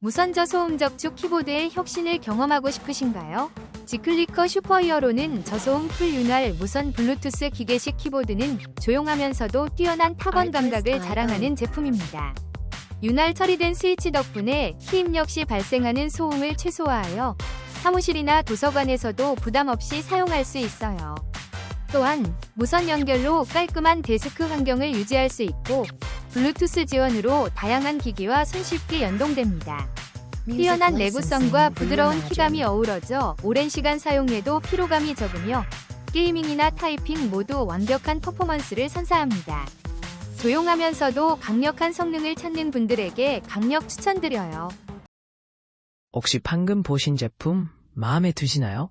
무선 저 소음 적축 키보드의 혁신을 경험하고 싶으신가요? 지클리커 슈퍼히어로는 저소음 풀 윤활 무선 블루투스 기계식 키보드는 조용하면서도 뛰어난 타건 감각을 자랑하는 제품입니다. 윤활 처리된 스위치 덕분에 키 입력 시 발생하는 소음을 최소화하여 사무실이나 도서관에서도 부담 없이 사용할 수 있어요. 또한 무선 연결로 깔끔한 데스크 환경을 유지할 수 있고 블루투스 지원으로 다양한 기기와 손쉽게 연동됩니다. 뛰어난 내구성과 부드러운 키감이 어우러져 오랜 시간 사용해도 피로감이 적으며 게이밍이나 타이핑 모두 완벽한 퍼포먼스를 선사합니다. 조용하면서도 강력한 성능을 찾는 분들에게 강력 추천드려요. 혹시 방금 보신 제품 마음에 드시나요?